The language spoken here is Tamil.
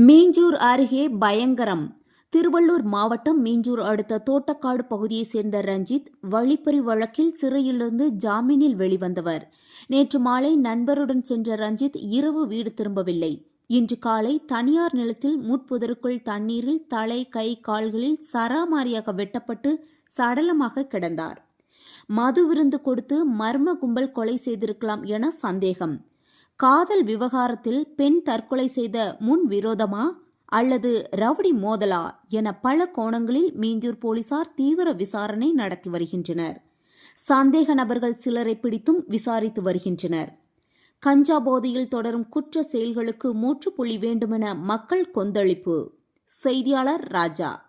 மீஞ்சூர் அருகே பயங்கரம். திருவள்ளூர் மாவட்டம் மீஞ்சூர் அடுத்த தோட்டக்காடு பகுதியைச் சேர்ந்த ரஞ்சித் வழிப்பறி வழக்கில் சிறையிலிருந்து ஜாமீனில் வெளிவந்தவர். நேற்று மாலை நண்பருடன் சென்ற ரஞ்சித் இரவு வீடு திரும்பவில்லை. இன்று காலை தனியார் நிலத்தில் முட்புதருக்குள் தண்ணீரில் தலை கை கால்களில் சராமாரியாக வெட்டப்பட்டு சடலமாக கிடந்தார். மது விருந்து கொடுத்து மர்ம கும்பல் கொலை செய்திருக்கலாம் என சந்தேகம். காதல் விவகாரத்தில் பெண் தற்கொலை செய்த முன் விரோதமா அல்லது ரவுடி மோதலா என பல கோணங்களில் மீஞ்சூர் போலீசார் தீவிர விசாரணை நடத்தி வருகின்றனர். சந்தேக நபர்கள் சிலரை பிடித்தும் விசாரித்து வருகின்றனர். கஞ்சா போதையில் தொடரும் குற்ற செயல்களுக்கு மூச்சுப்புள்ளி வேண்டுமென மக்கள் கொந்தளிப்பு. செய்தியாளர் ராஜா.